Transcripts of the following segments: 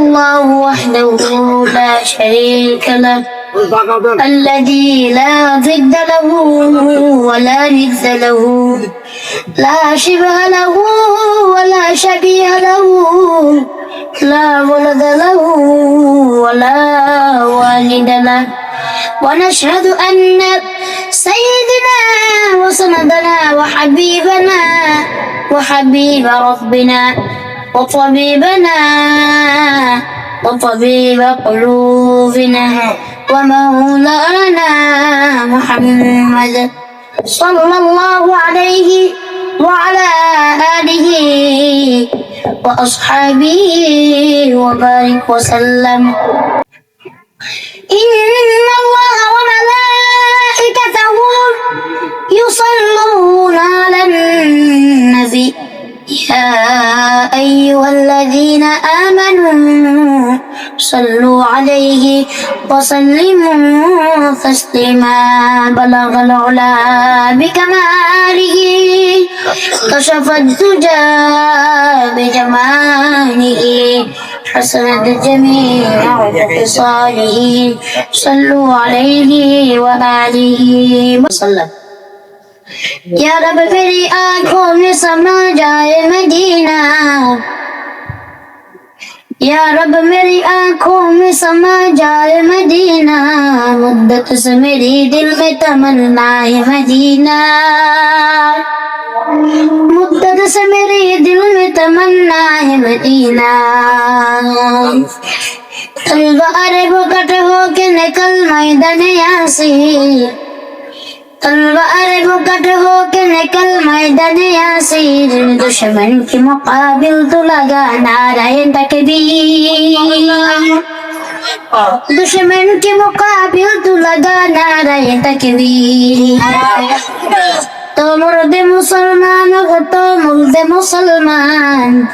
الله وحده لا شريك له الذي لا ضد له ولا ند له لا شبه له ولا شبيه له لا ولد له ولا والد له. ونشهد أن سيدنا وسندنا وحبيبنا وحبيب ربنا وطبيبنا وطبيب قلوبنا ومولانا محمد صلى الله عليه وعلى آله وأصحابه وبارك وسلم. إن الله وملائكته يصلون على النبي يا أيها الذين آمنوا صلوا عليه وسلموا تسليما. بلغ العلا بكماله كشف الدجى بجماله حسنت جميع خصاله صلوا عليه وآله وسلم. या रब मेरी आँखों में समा जाए मदीना। या रब मेरी आँखों में समा जाए मदीना। मुद्दत से मेरी दिल में तमन्ना है मदीना। मुद्दत से मेरी दिल में तमन्ना है मदीना। तलवार बुकट हो के निकल मैदान यासी तलवार बुकट हो के निकल मैदान यासीर दुश्मन के मुकाबिल तो लगा नारायण तकबीर दुश्मन के मुकाबिल तो लगा नारायण तकबीर तो मुर्द मुसलमान हो तो मुर्द मुसलमान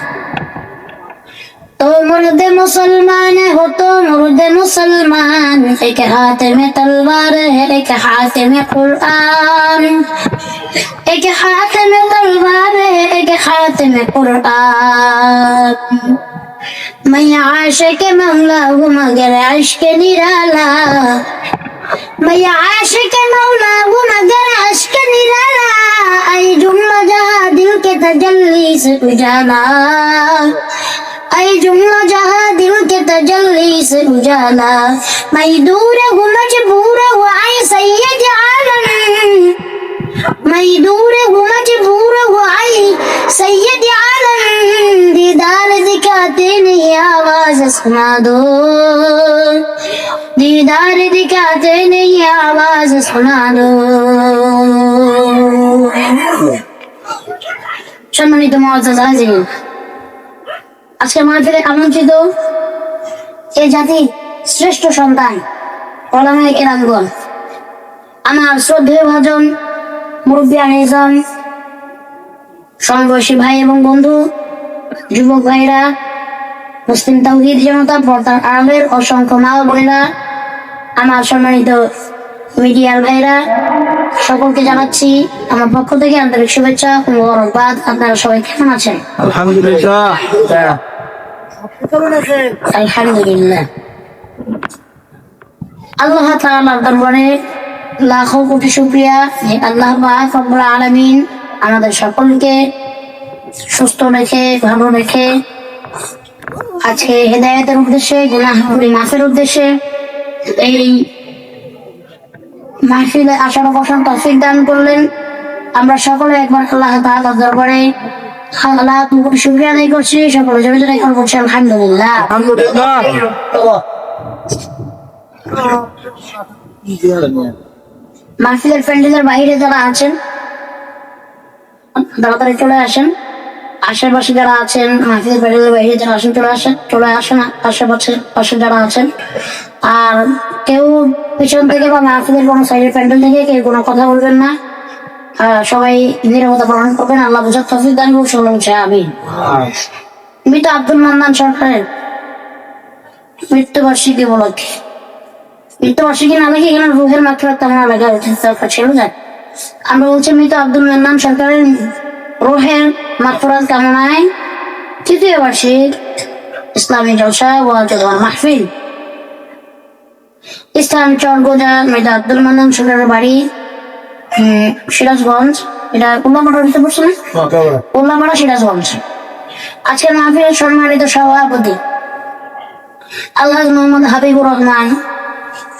तो मुर्द मुसलमान हो तो मुर्द मुसलमान एक हाथ में तलवार है एक हाथ में कुरान एक हाथ में तलवार है एक हाथ में कुरान मैं आशिक मौला हूँ मगर अश्क निराला मैं आशिक मौला हूँ मगर अश्क निराला आई जुम्मा जहाँ दिल के तजल्ली से उजाला ऐ जुम्ला जहाँ दिल के तजल्ली से उजाला मैं दूर हूँ मजबूर हूँ आई सैयद आलम मैं दूर हूँ मजबूर हूँ आई सैयद आलम दीदार दिखाते नहीं आवाज सुना दो दीदार दिखाते नहीं आवाज सुना दो সম্মানিত মহাজাজ হাজির আজকে মাহফিলে আমন্ত্রিত এই জাতি শ্রেষ্ঠ সন্তান ওলামাই কেরামগণ। আমার শ্রদ্ধেয় ভাজন মুরব্বী আনিজাম সমবয়সী ভাই এবং বন্ধু যুবক ভাইরা মুসলিম তাহিদ জনতা পর্দার আরবের অসংখ্য মা ও বোনেরা আমার সম্মানিত মিডিয়ার ভাইরা সকলকে জানাচ্ছি আমার পক্ষ থেকে আন্তরিক শুভেচ্ছা ও মোবারকবাদ। আপনারা সবাই কেমন আছেন? আলহামদুলিল্লাহ। আলহামদুলিল্লাহ। আল্লাহ দরবারে লাখো কোটি আল্লাহ আলামিন আমাদের সকলকে সুস্থ রেখে ভালো রেখে আজকে হেদায়েতের উদ্দেশ্যে গুনাহ মাফের উদ্দেশ্যে এই মাহফিলে আসার তৌফিক দান করলেন। আমরা সকলে একবার আল্লাহ দরবারে বাইরে যারা আছেন, তাড়াতাড়ি চলে আসেন। আশেপাশে যারা আছেন, মাহফিলের প্যান্ডেলের বাইরে যারা আসেন, চলে আসেন চলে আসেন আশেপাশে, পাশে যারা আছেন। আর কেউ পিছন থেকে বা মাহফিলের কোনো সাইডের প্যান্ডেল থেকে কেউ কোনো কথা বলবেন না। সবাই নিরাপত্তা পালন করবেন আল্লাহ বুঝার তফিক দান করুন সকলে বলছে আমি মৃত আব্দুল মান্নান সরকারের মৃত্যুবার্ষিকী উপলক্ষে। মৃত্যুবার্ষিকী না লেগে এখানে রুহের মাত্রা তেমন লেখা ছিল যাক। আমরা বলছি মৃত আব্দুল মান্নান সরকারের রুহের মাত্রাত কামনায় তৃতীয় বার্ষিক ইসলামী জলসা ও জলওয়া মাহফিল। স্থান চরগোজা মৃত আব্দুল মান্নান সরকারের বাড়ি সিরাজগঞ্জ। এটা উল্লাপাড়া দিতে পারছ না? সিরাজগঞ্জ। আজকের মাহফিলের সম্মানিত সভাপতি। আল্লাহ মোহাম্মদ হাবিবুর রহমান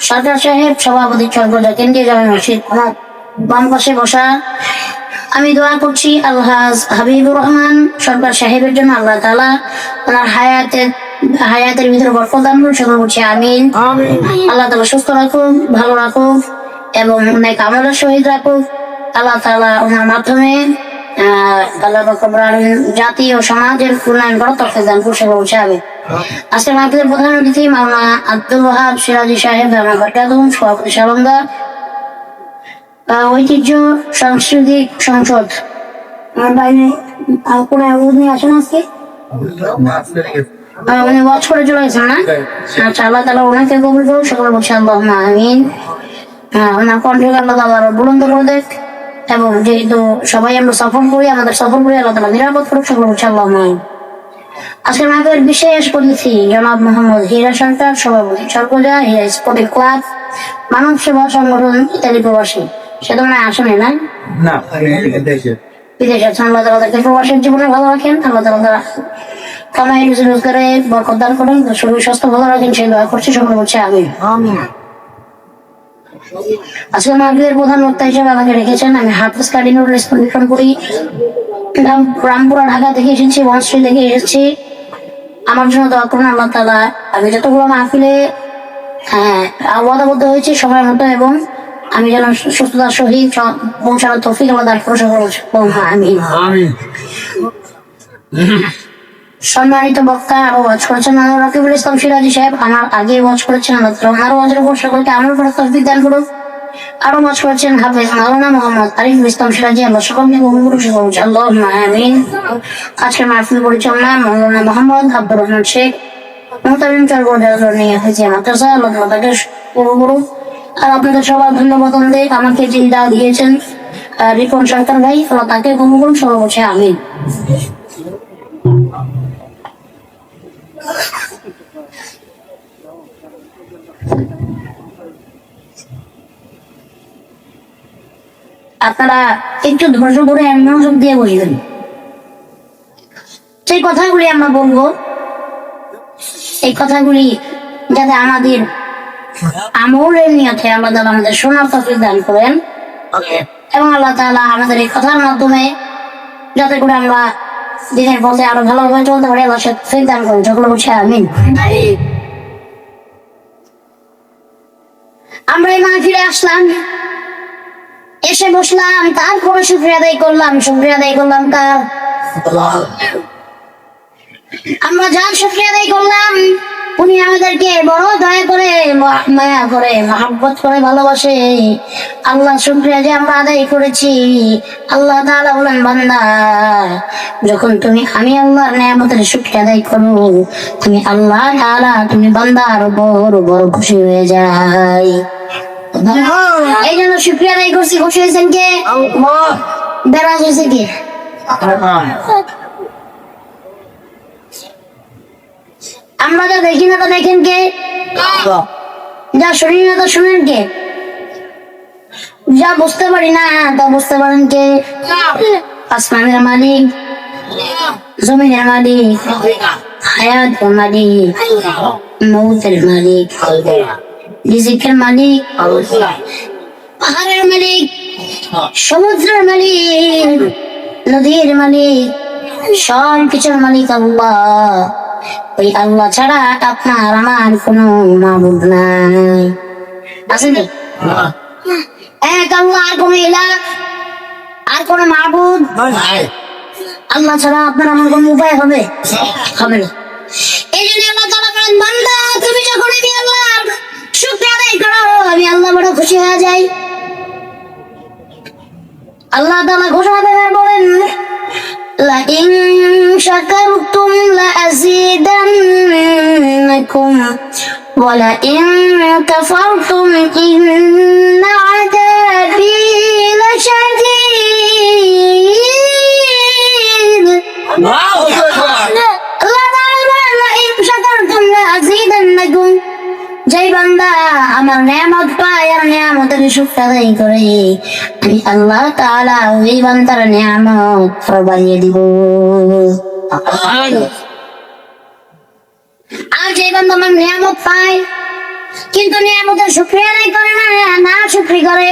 সরকার সাহেব সভাপতি চরগোজা কেন্দ্রীয় জামা মসজিদ আমার বাম পাশে বসা আমি দোয়া করছি আল্লাহ হাবিবুর রহমান সরকার সাহেবের জন্য আল্লাহ তালা ওনার হায়াতের হায়াতের ভিতরে বরকত দান করুন। সেগুলো বলছি আমিন। আল্লাহ তালা সুস্থ রাখুন ভালো রাখুন এবং অনেক আমলের সহিত রাখুন আল্লাহ তালা ওনার মাধ্যমে আল্লাহ জাতি ও সমাজের উন্নয়ন করা তফে দান করছে বলছে আজকে মাহফিলের প্রধান অতিথি মাওলানা আব্দুল ওহাব সিরাজি সাহেব আমার ঘটাদুম সভাপতি সালন্দা ঐতিহ্য সাংস্কৃতিক সংসদ। বাইরে কোনো উনি আসেন আজকে? উনি ওয়াচ করে চলে গেছেন না? আচ্ছা আল্লাহ তালা ওনাকে কবুল করুন সকলে আমিন। হ্যাঁ ওনার কণ্ঠে আল্লাহ তালা আরও বুলন্দ করে দেখ। এবং যেহেতু সবাই আমরা সফর করি আমাদের সফর করি আল্লাহ তালা নিরাপদ করুক সকলে বলছে আল্লাহ আমিন আজকে আমাদের বিশেষ অতিথি জনাব মোহাম্মদ হীরা সরকার সভাপতি সরকজা হীরা স্পোর্টিং ক্লাব মানব সেবা সংগঠন ইত্যাদি প্রবাসী। সে তো মানে আসেনি না? না দেশে বিদেশে। আছেন আল্লাহ তালা তাকে প্রবাসের জীবনে ভালো রাখেন আল্লাহ তালা তারা কামাই রুজি রোজগারে বরকত দান করেন শরীর স্বাস্থ্য ভালো রাখেন সেই দোয়া করছি সকলে বলছে আমি আজকে মাহফিলের প্রধান বক্তা হিসেবে আমাকে রেখেছেন। আমি হাফিজ কার্ডিনুর রেসপন্ডিশন করি। রাম- রামপুরা, ঢাকা থেকে এসেছি বনশ্রী থেকে এসেছি। আমার জন্য দোয়া করুন আল্লাহ তালা আমি যতগুলো মাহফিলে হ্যাঁ আবদ্ধ হয়েছি সময় মতো এবং আমি যেন সুস্থতার সহিত পৌঁছানোর তৌফিক আল্লাহ দান করে সকল আমি সম্মানিত বক্তা আরও ওয়াজ করেছেন আল্লাহ রাকিবুল ইসলাম সিরাজি সাহেব, আমার আগে ওয়াজ করেছেন আল্লাহ তাআলা ওনার ওয়াজের উপর। সকলকে আমল করার তৌফিক দান করুন। আরও ওয়াজ করেছেন হাফেজ মাওলানা মোহাম্মদ আরিফুল ইসলাম সিরাজি। আল্লাহ সকলকে করুন সকল আল্লাহুম্মা আমিন। আজকের মাহফিল পরিচালনা মাওলানা মোহাম্মদ আব্দুর রহমান শেখ মোহতামিম চরগোড়া নিয়ে আল্লাহ তাকে আর আপনাদের সবার ধন্যবাদ অনেক। আমাকে চিন্তা দিয়েছেন রিপন সরকার ভাই তাকে সকল বলছে আমিন। আপনারা একটু ধৈর্য ধরে মনোযোগ দিয়ে সেই কথাগুলি আমরা বলব। এই কথাগুলি যাতে আমাদের আমলের নিয়তে আল্লাহ তাআলা আমাদের তফিক দান করেন। এবং আল্লাহ তাআলা আমাদের এই কথার মাধ্যমে যাতে করে আমরা দিনের পথে আরও ভালোভাবে চলতে পারে, আল্লাহ সে তৌফিক দান করেন সকলে বলছে আমিন। আমরা এই ফিরে আসলাম। এসে বসলাম, তারপরে শুক্রিয়া আদায় করলাম, শুক্রিয়া আদায় করলাম কার? আমরা যার শুক্রিয়া আদায় করলাম উনি আমাদেরকে বড় দয়া করে মায়া করে মহাব্বত করে ভালোবাসে। আল্লাহ শুক্রিয়া যে আমরা আদায় করেছি। আল্লাহ তাআলা বলেন বান্দা যখন তুমি আমি আল্লাহর নিয়ামতের শুক্রিয়া আদায় করো তুমি আল্লাহ তাআলা তুমি বান্দার বড় বড় খুশি হয়ে যায় এই জন্য শুক্রিয়া আদায় করছি। খুশি হয়েছেন কে? বেড়া হয়েছে কে? আমরা যা দেখি না তা দেখেন কে? যা শুনি না তা শুনেন কে? যা বুঝতে পারি না তা বুঝতে পারেন কে? আসমানের মালিক জমিনের মালিক হায়াতের মালিক মৌতের মালিক রিজিকের মালিক পাহাড়ের মালিক সমুদ্রের মালিক নদীর মালিক সব কিছুর মালিক আল্লাহ। ওই আল্লাহ ছাড়া আপনার আমার কোনো মাবুদ নাই। এক আল্লাহ আর আর মাবুদ আল্লাহ ছাড়া আপনার আমার উপায় হবে? হবে না। এই জন্য আল্লাহ তারা বলেন বান্দা তুমি যখন আমি আল্লাহর শুক্র আদায় করো আমি আল্লাহ বড় খুশি হয়ে যাই। আল্লাহ তালা ঘোষণা দেবেন বলেন شكرتم لأزيدنكم. ولئن كفرتم إن عذابي لشديد. الله أكبر. যেই বান্দা, আমার নিয়ামত পায় আর নিয়ামতের শুকর আদায় করে। আমি আল্লাহ তাআলা ওই বান্দার নিয়ামত আরও বাড়িয়ে দিব। আর যে বান্দা আমার নিয়ামত পায়, কিন্তু নিয়ামতের শুক্রিয়া আদায় করে না না শুক্রি করে,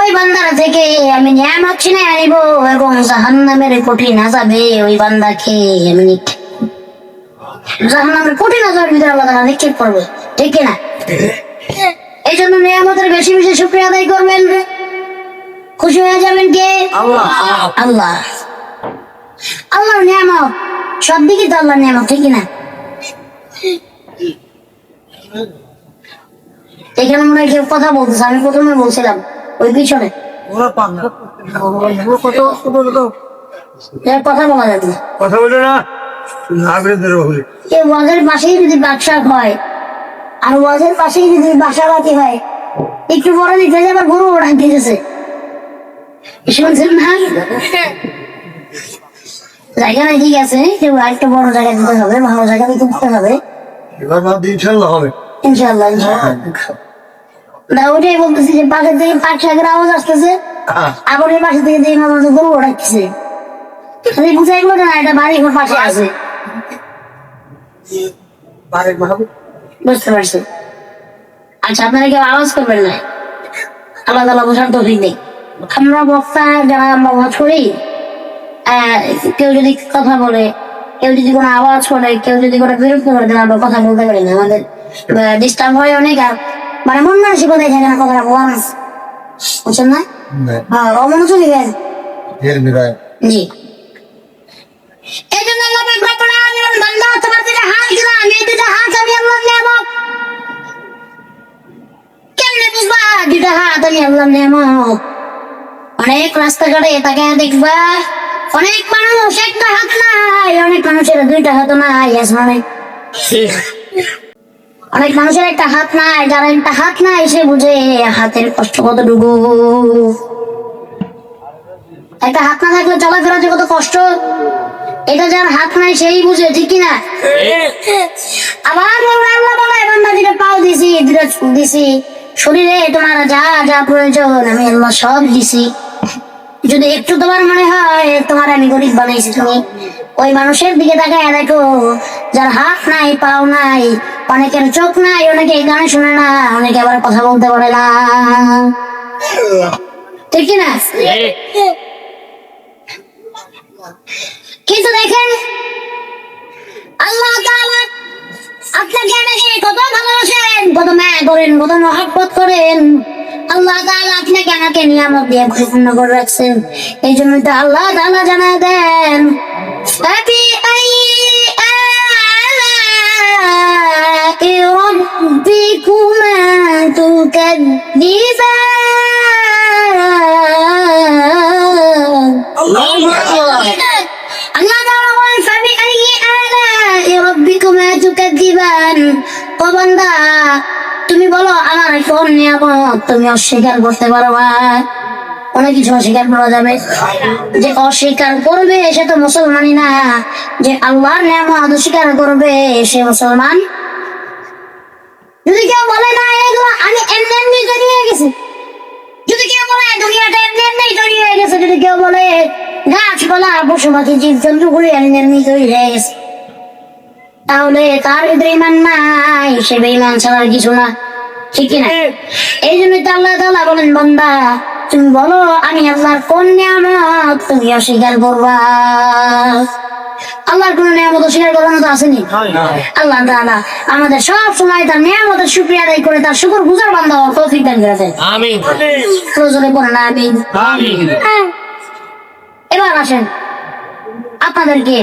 ওই বান্দার থেকে আমি নিয়ামত ছিনে আনিব এবং জাহান্নামের কঠিন আজাবে ওই বান্দাকে আমি জাহান্নামের কঠিন আজাবের ভিতরে আল্লাহ তাআলা নিক্ষেপ করবে। ঠিক কি না এই জন্য নিয়ামতের বেশি বেশি শুক্রিয়া আদায় করবেন। খুশি হয়ে যাবেন কে? আল্লাহ। আল্লাহর নিয়ামত। সব দিকে তো আল্লাহর নিয়ামত ঠিক কি না এখানে মনে হয় কেউ কথা বলতেছে আমি প্রথমে বলছিলাম ওই পিছনে। কথা বলা যাবে না। কথা বলো না ওয়াজের পাশেই যদি বাক্সা হয় আর ওয়াজের পাশেই যদি বাসা বাকি হয় একটু বড় দিতে যাবে আবার গরু ওড়ান দিতেছে শুনছেন না জায়গা নাই ঠিক আছে কেউ বড় জায়গা দিতে হবে ভালো জায়গা দিতে দিতে হবে। এবার ভাব দিয়ে ইনশাল্লাহ হবে। ইনশাল্লাহ ইনশাল্লাহ না ওটাই বলতেছি যে পাশের থেকে পাট শাকের আওয়াজ আসতেছে হ্যাঁ। আবার পাশে থেকে মাঝে গরু ওড়াচ্ছে তাহলে বুঝাই গেলো না এটা বাড়ি পাশে আছে। বুঝতে পারছি। আচ্ছা আপনারা কেউ আওয়াজ করবেন না। আলাদা আলাদা বোঝার তো নেই আমরা বক্তা যারা আমরা ওয়াজ করি কেউ যদি কথা বলে কেউ যদি কোনো আওয়াজ করে কেউ যদি কোনো বিরক্ত করে দেন আমরা কথা বলতে পারি না। আমাদের ডিস্টার্ব হয় অনেক আর মানে মন মানসিকতা এখানে না কথাটা বলা না বুঝছেন না? হ্যাঁ অমনোযোগী জি এই জন্য আল্লাহ বান্দা তোমার অনেক রাস্তাঘাটে তাকে দেখবা অনেক মানুষ একটা হাত নাই অনেক মানুষের দুইটা হাত নাই অনেক মানুষের একটা হাত নাই যারা একটা হাত নাই সে বুঝে হাতের কষ্ট কতটুকু একটা হাত না থাকলে চলাফেরা যে কত কষ্ট এটা যার হাত নাই সেই বুঝে, ঠিক কিনা? আবার আল্লাহ আল্লাহ বলে বান্দা দিলে পাও দিছি, দিলে দিছি। শরীরে তোমার যা যা প্রয়োজন, আমি আল্লাহ সব দিছি। যদি একটু তোমার মনে হয়, তোমার আমি গরিব বানাইছি তুমি। ওই মানুষের দিকে তাকায় দেখো, যার হাত নাই, পাও নাই, অনেকের চোখ নাই, অনেকে গান শুনে না, অনেকে আবার কথা বলতে পারে না। ঠিক কিনা? কিন্তু দেখেন আল্লাহ তাআলা আপনাকে আমাকে কত ভালোবাসেন কত মায়া করেন কত মহাব্বত করেন আল্লাহ তাআলা আপনাকে আমাকে নিয়ামত দিয়ে পরিপূর্ণ করে রাখছেন এই জন্য তো আল্লাহ তাআলা জানা দেন فبأي آلاء ربكما تكذبان আল্লাহ তাআলা বলেন فبأي آلاء ربكما تكذبان ও বান্দা তুমি বলো আমার কোন নিয়ামত তুমি অস্বীকার করতে পারবা অনেক কিছু অস্বীকার করা যাবে যে অস্বীকার করবে সে তো মুসলমানই না যে আল্লাহর নিয়ামত অস্বীকার করবে সে মুসলমান যদি কেউ বলে না এগুলো আমি এমনি এমনি তৈরি হয়ে গেছি যদি কেউ বলে দুনিয়াটা এমনি এমনি তৈরি হয়ে গেছে যদি কেউ বলে গাছপালা পশু পাখি জীব জন্তু এমনি এমনি তৈরি হয়ে গেছে। তাহলে তার ভিতরে ইমান নাই সে বেঈমান ছাড়া কিছু না। ঠিক কিনা? এই জন্য আল্লাহ তাআলা বলেন বান্দা তুমি বলো আমি আল্লাহর কোন নিয়ামত তুমি অস্বীকার করবা? আল্লাহর কোন নিয়ামত অস্বীকার করার মতো আসেনি? আল্লাহ তাআলা আমাদের সব সময় তার নিয়ামতের শুকরিয়া আদায় করে তার শুকর গুজার বান্ধব হওয়ার তৌফিক দান আমিন। পড়েন আমি আমিন। এবার আসেন। আপনাদেরকে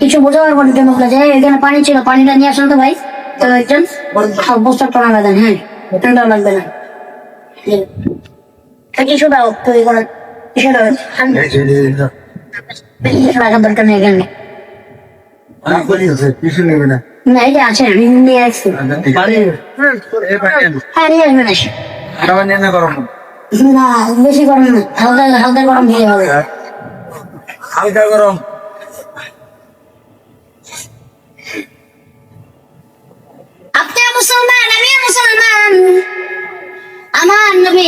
কিছু বোঝাবার পর জন্য বলে যে এখানে পানি ছিল পানিটা নিয়ে আসেন তো ভাই। তো একজন বস্তা টানা লাগেন হ্যাঁ। ঠান্ডা লাগবে না। তা কিছু দাও তৈরি করার কিছু রাখার দরকার নেই এখানে না। এই যে আছে নিয়ে আসছি। হ্যাঁ নিয়ে আসবেন এসে। খাবার নিয়ে না গরম। না বেশি গরম না হালকা হালকা গরম দিয়ে হবে হালকা গরম আপনি মুসলমান আমি মুসলমান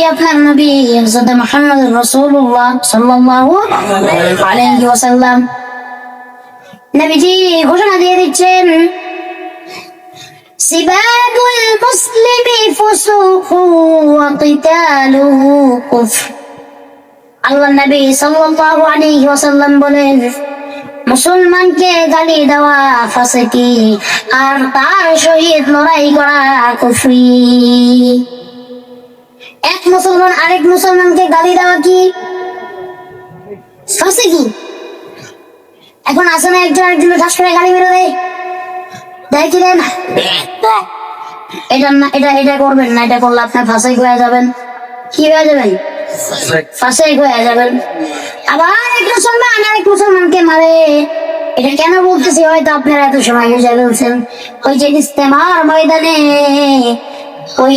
আমার নবী আপনার নবী হযরত মুহাম্মদ রাসূলুল্লাহ সাল্লাল্লাহু আলাইহি ওয়াসাল্লাম নবীজি ঘোষণা দিয়ে দিচ্ছেন سباب المسلم فسوق وقتاله كفر আল্লাহ নবী সাল্লাল্লাহু আলাইহি ওয়াসাল্লাম বলেন মুসলমানকে গালি দেওয়া ফাসিকি আর তার সহিত লড়াই করা কুফরি এক মুসলমান আরেক মুসলমানকে গালি দেওয়া কি? ফাসিকি এখন আসে না একজন আরেকজনের ঠাস করে গালি মেরে দেয় দেয় কি দেয় না? এটা না এটা এটা করবেন না এটা করলে আপনার ফাঁসাই হয়ে যাবেন। কি হয়ে যাবেন ফাঁসাই হয়ে যাবেন। আবার এক মুসলমান আরেক মুসলমানকে মারে। এটা কেন বলতেছি? হয়তো আপনারা এত সময় বুঝে ফেলছেন। ওই যে ইস্তেমার ময়দানে ওই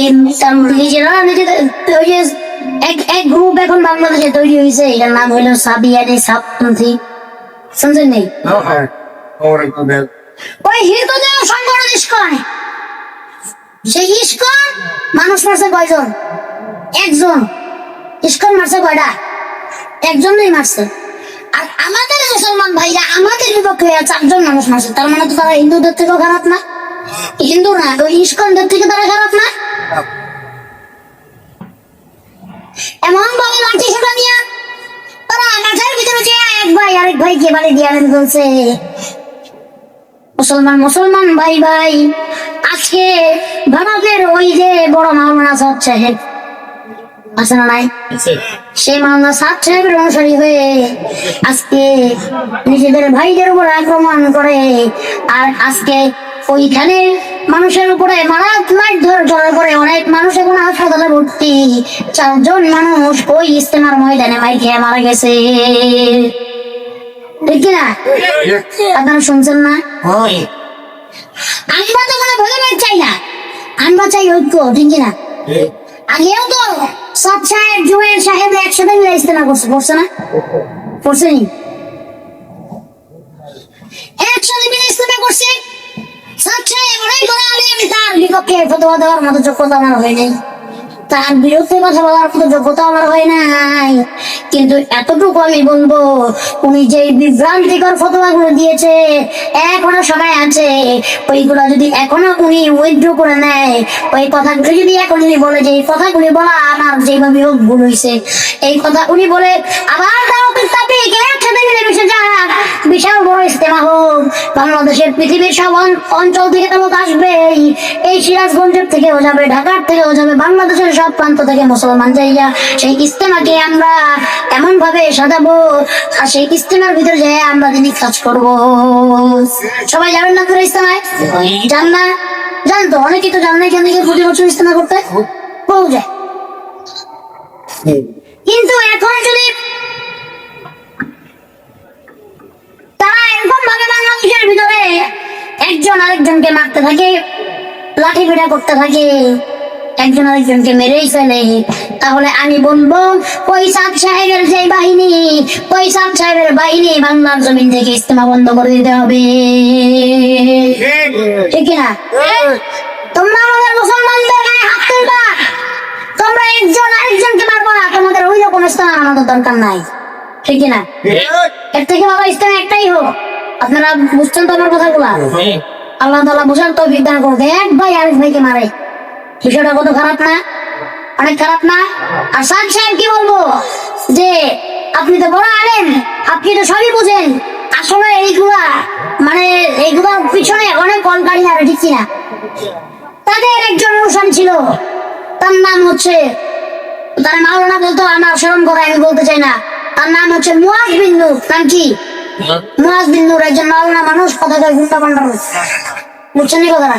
নিজেরা ওই যে এক এক গ্রুপ এখন বাংলাদেশে তৈরি হয়েছে এটার নাম হইল সাবিয়ানি সাবপন্থী শুনছেন নেই? ওই হিন্দুদের সংগঠন ইস্কন। সেই ইস্কন মানুষ মারছে কয়জন? একজন। ইস্কন মারছে কয়টা? একজনই মারছে। আর আমাদের মুসলমান ভাইরা আমাদের বিপক্ষে চারজন মানুষ মারছে। তার মানে তো তারা হিন্দুদের থেকেও খারাপ না। হিন্দু না ওই ইস্কনদের থেকে তারা খারাপ না। এমন ভাবে লাঠি সোটা নিয়ে? তারা মাঠের ভিতরে যে এক ভাই আরেক ভাইকে বাড়ি দিয়ে আনেন বলছে মুসলমান মুসলমান ভাই ভাই। আজকে ভারতের ওই যে বড় মাওলানা সাহেব সাহেব আছে না নাই? সেই মাওলানা সাহেব সাহেবের অনুসারী হয়ে আজকে নিজেদের ভাইদের উপর আক্রমণ করে। আর আজকে ওইখানে মানুষের উপরে মারাত্মক ধর পরে অনেক মানুষ এখন হাসপাতালে ভর্তি। চারজন মানুষ ওই ইস্তেমার ময়দানে মাই খেয়ে মারা গেছে। ঠিক কিনা? আপনারা শুনছেন না? আমরা তো কোনো ভেদাভেদ চাই না। আমরা চাই ঐক্য ঠিক কিনা? আগেও তো সব সাহেব জুয়েল সাহেব একসাথে মিলে ইস্তেমা করছে করছে না? করছে নি একসাথে মিলে ইস্তেমা করছে? সাহেব অনেক বড় আলিম তার বিপক্ষে ফতোয়া দেওয়ার মতো যোগ্যতা আমার হয় নাই। তার বিরুদ্ধে কথা বলার মতো যোগ্যতা আমার হয় নাই। কিন্তু এতটুকু আমি বলব, উনি যে বিভ্রান্তিকর ফতোয়াগুলো দিয়েছে, এখনও সময় আছে। ওইগুলো যদি এখনও উনি উইথড্র করে নেয়, ওই কথাগুলো যদি এখন উনি বলে যে, এই কথাগুলি বলা আমার যেভাবে হোক ভুল হয়েছে এই কথা উনি বলে, আবার তাও একসাথে মিলে মিশে যাক বিশাল বড় ইস্তেমা হোক। বাংলাদেশের পৃথিবীর সব অঞ্চল থেকে তো লোক আসবেই এই সিরাজগঞ্জের থেকেও যাবে ঢাকার থেকেও যাবে বাংলাদেশের সব প্রান্ত থেকে মুসলমান যাইয়া সেই ইস্তেমাকে আমরা এমন ভাবে সাজাবো আর সেই ইস্তেমার ভিতরে যাই আমরা দিনই কাজ করব। সবাই যাবেন না করে ইস্তেমায় যান না? জান তো অনেকেই তো জান না এখান থেকে প্রতি বছর ইস্তেমা করতে। বউ যায়। কিন্তু এখন যদি ভাবে বাংলাদেশের ভিতরে একজন আরেকজনকে মারতে থাকে লাঠি পেটা করতে থাকে। একজন আরেকজনকে মেরেই ফেলে। তাহলে আমি বলব ওই সাত সাহেবের যে বাহিনী ওই সাত সাহেবের বাহিনী বাংলার জমিন থেকে ইস্তেমা বন্ধ করে দিতে হবে। ঠিক না তোমরা আমাদের মুসলমানদের গায়ে হাত তুলবা। তোমরা একজন আরেকজনকে মারবা তোমাদের ওই রকম ইস্তেমা আমাদের দরকার নাই। ঠিক না এর থেকে বাবা ইসলাম একটাই হোক। আপনারা বুঝছেন তো আমার কথাগুলা আল্লাহ তালা বুঝান তো বিজ্ঞান করবে এক ভাই আরেক ভাইকে মারে। বিষয়টা কত খারাপ না? অনেক খারাপ না? আর সাদ সাহেব কি বলব? যে আপনি তো বড় আলেন আপনি তো সবই বুঝেন। আসলে এইগুলা মানে এইগুলার পিছনে অনেক কলকারি আর ঠিক কিনা? তাদের একজন অনুষ্ঠান ছিল। তার নাম হচ্ছে তার মাওলানা বলতো আমার স্মরণ করে আমি বলতে চাই না। তার নাম হচ্ছে মুয়াজ বিন্দু নাম কি? মুয়াজ বিন নূর একজন মাওলানা মানুষ কথা গুন্ডা পান্ডা বুঝছেন নি কথাটা?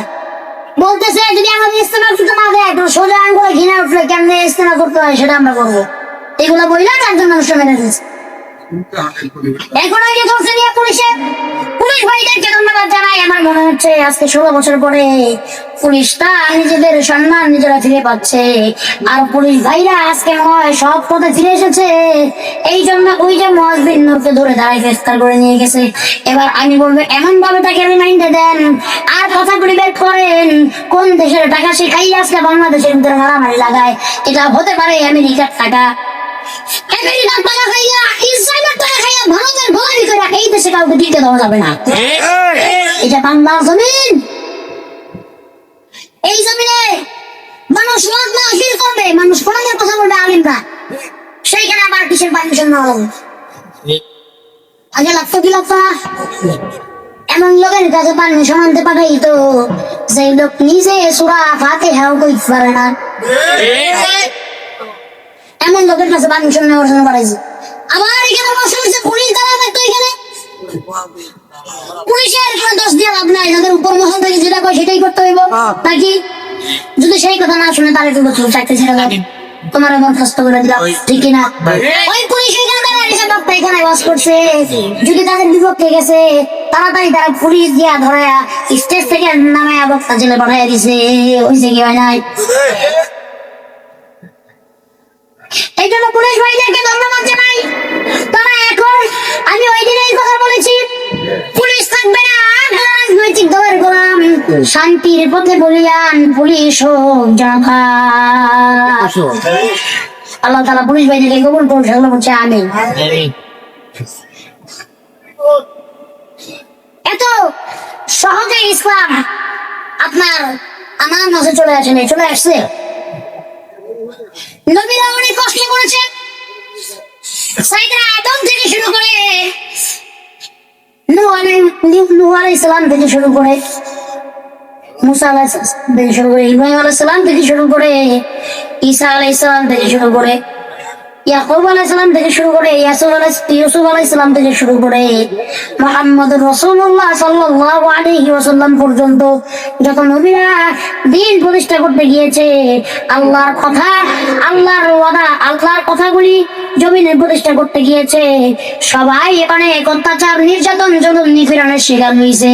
বলতেছে, যদি আমাদের ইস্তেমা করতে না দেয় তো সোজা আঙ্গুলে ঘৃণা উঠলে কেমনে ইস্তেমা করতে হয় সেটা আমরা করব? এগুলো বললে একজন মানুষ মেনে দিচ্ছে এখন ধরছে নিয়ে পুলিশে পুলিশ ধন্যবাদ জানাই আমার মনে হচ্ছে আজকে ষোলো বছর পরে নিজেদের সম্মান নিজেরা ফিরে পাচ্ছে আর পুলিশ ভাইরা আজকে হয় সব পথে ফিরে এসেছে এই জন্য ওই যে মহাজবিন ধরে দাঁড়ায় গ্রেফতার করে নিয়ে গেছে এবার আমি বলব এমন ভাবে তাকে রিমাইন্ডে দেন। আর কথাগুলি বের করেন, কোন দেশের টাকা শিখাই আজকে বাংলাদেশের ভিতরে মারামারি লাগায়। এটা হতে পারে আমেরিকার টাকা। আমেরিকার টাকা খাইয়া ইসরায়েলের টাকা খাইয়া ভারতের গোলামি করে এই দেশে কাউকে দিতে দেওয়া যাবে না। এটা বাংলার জমিন। এই জমিনে মানুষ মত না ফিল করবে মানুষ কোরআনের কথা বলবে আলিমরা। সেইখানে আবার কিসের পারমিশন নেওয়া লাগবে আগে লাগতো কি লাগতো এমন লোকের কাছে পারমিশন আনতে পাঠাই তো সেই লোক নিজে সুরা ফাতে হাও কইতে পারে না। এমন লোকের কাছে পারমিশন নেওয়ার জন্য পাঠাইছি। আবার এখানে বসে বসে পুলিশ দাঁড়া থাকতো এখানে? পুলিশের কোনো দোষ দিয়ে লাভ নাই। যাদের উপর মহল থেকে যেটা কয় সেটাই করতে হইব। নাকি যদি সেই কথা না শুনে তাহলে কিন্তু চুপ থাকতে ছেড়ে যাবে তোমার এমন কষ্ট করে দিলাম। ঠিক কিনা? ওই পুলিশ এখানে দাঁড়ায় এসে বাপ্পা এখানে বাস করছে। যদি তাদের বিপক্ষে গেছে তাড়াতাড়ি তারা পুলিশ দিয়া ধরে স্টেজ থেকে নামে বক্তা জেলে পাঠাইয়া দিছে। হয়েছে কি হয় নাই? এই জন্য পুলিশ ভাইদেরকে ধন্যবাদ জানাই। তারা এখন আমি ওই দিন এই কথা বলেছি পুলিশ থাকবে না রাজনৈতিক দলের গোলাম শান্তির পথে বলিয়ান পুলিশ হোক আল্লাহ তালা পুলিশ ভাইদেরকে গোপন করুন সেগুলো বলছে আমি এত সহজে ইসলাম আপনার আমার মাঝে চলে আসেনি চলে আসছে। নবীরা অনেক কষ্ট করেছেন আদম থেকে শুরু করে নূহ আলাইসালাম থেকে শুরু করে মুসা আলাইহিস থেকে শুরু করে ইব্রাহিম আলাইহিস থেকে শুরু করে ঈসা আলাইহিস থেকে শুরু করে ইয়াকুব আলাইহিস সালাম থেকে শুরু করে ইয়াসুফ আলাইহিস, ইউসুফ আলাইহিস সালাম থেকে শুরু করে মুহাম্মদুর রাসূলুল্লাহ সাল্লাল্লাহু আলাইহি ওয়াসাল্লাম পর্যন্ত যত নবীরা দিন প্রতিষ্ঠা করতে গিয়েছে, আল্লাহর কথা, আল্লাহর ওয়াদা, আল্লাহর কথাগুলি জমিনে প্রতিষ্ঠা করতে গিয়েছে, সবাই এখানে অত্যাচার, নির্যাতন জুলুম নিপীড়নের শিকার হয়েছে